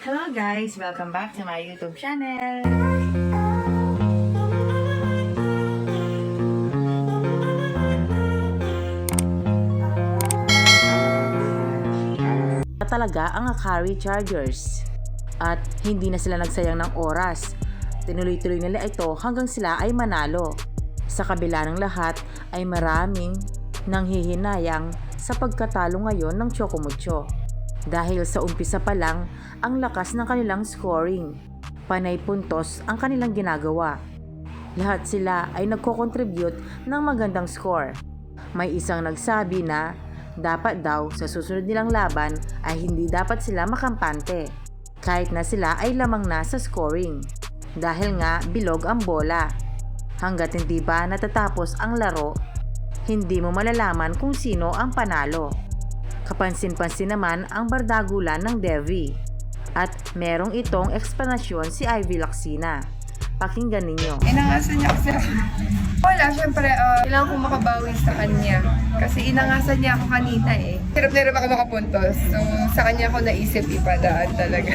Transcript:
Hello guys! Welcome back to my YouTube channel! talaga ang Akari Chargers. At hindi na sila nagsayang ng oras. Tinuloy-tuloy nila ito hanggang sila ay manalo. Sa kabila ng lahat ay maraming nanghihinayang sa pagkatalo ngayon ng Chocomucho. Dahil sa umpisa pa lang ang lakas ng kanilang scoring. Panay puntos ang kanilang ginagawa. Lahat sila ay nagko-contribute ng magandang score. May isang nagsabi na dapat daw sa susunod nilang laban ay hindi dapat sila makampante kahit na sila ay lamang na sa scoring dahil nga bilog ang bola. Hanggat hindi ba natatapos ang laro, hindi mo malalaman kung sino ang panalo. Kapansin-pansin naman ang bardagulan ng Devi. At merong itong eksplanasyon si Ivy Laksina. Pakinggan ninyo. Inangasan niya kasi. Wala, syempre, ah, kailangan kong makabawi sa kanya. Kasi inangasan niya ako kanina eh. Hirap na hirap ako makapuntos. So, sa kanya ako naisip ipadaan talaga.